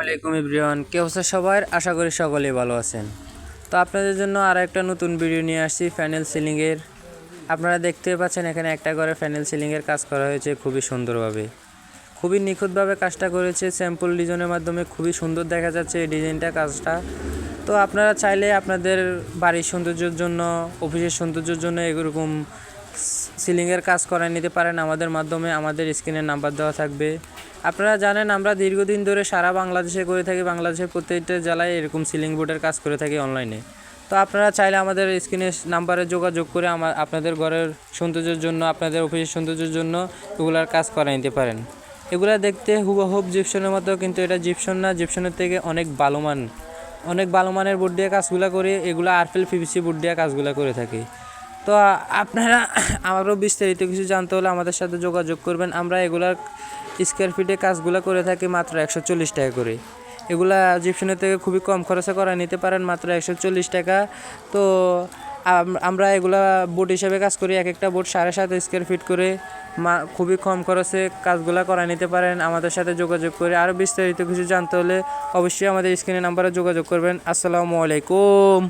আলাইকুম ইব্রিয়ান কে হচ্ছে সবার? আশা করি সকলেই ভালো আছেন। তো আপনাদের জন্য আর একটা নতুন ভিডিও নিয়ে আসছি প্যানেল সিলিংয়ের। আপনারা দেখতে পাচ্ছেন এখানে একটা করে প্যানেল সিলিংয়ের কাজ করা হয়েছে খুবই সুন্দরভাবে। খুবই নিখুঁতভাবে কাজটা করেছে, স্যাম্পল ডিজাইনের মাধ্যমে খুবই সুন্দর দেখা যাচ্ছে এই ডিজাইনটা, কাজটা। তো আপনারা চাইলে আপনাদের বাড়ির সৌন্দর্যের জন্য, অফিসের সৌন্দর্যের জন্য এরকম সিলিংয়ের কাজ করায় নিতে পারেন। আমাদের মাধ্যমে আমাদের স্ক্রিনের নাম্বার দেওয়া থাকবে। আপনারা জানেন, আমরা দীর্ঘদিন ধরে সারা বাংলাদেশে করে থাকি, বাংলাদেশের প্রত্যেকটা জেলায় এরকম সিলিং বোর্ডের কাজ করে থাকি অনলাইনে তো আপনারা চাইলে আমাদের স্ক্রিনের নাম্বারে যোগাযোগ করে আমার আপনাদের ঘরের সৌন্দর্যের জন্য, আপনাদের অফিসের সৌন্দর্যের জন্য এগুলার কাজ করা নিতে পারেন। এগুলা দেখতে হুবহুব জিপসনের মতো, কিন্তু এটা জিপসন না। জিপসনের থেকে অনেক ভালোমান অনেক ভালো মানের বোর্ড দিয়ে কাজগুলো করে, এগুলো আরফেল পিভিসি বোর্ড দিয়ে কাজগুলো করে থাকি। তো আপনারা আমারও বিস্তারিত কিছু জানতে হলে আমাদের সাথে যোগাযোগ করবেন। আমরা এগুলার স্কোয়ার ফিটে কাজগুলো করে থাকি মাত্র একশো চল্লিশ টাকা করে। এগুলা জিপসনের থেকে খুবই কম খরচে করা নিতে পারেন মাত্র একশো চল্লিশ টাকা। তো আমরা এগুলা বোর্ড হিসাবে কাজ করি এক একটা বোর্ড সাড়ে সাত স্কোয়ার ফিট করে মা খুবই কম খরচে কাজগুলো করা নিতে পারেন। আমাদের সাথে যোগাযোগ করে আরও বিস্তারিত কিছু জানতে হলে অবশ্যই আমাদের স্ক্রিনে নাম্বারে যোগাযোগ করবেন। আসসালামু আলাইকুম।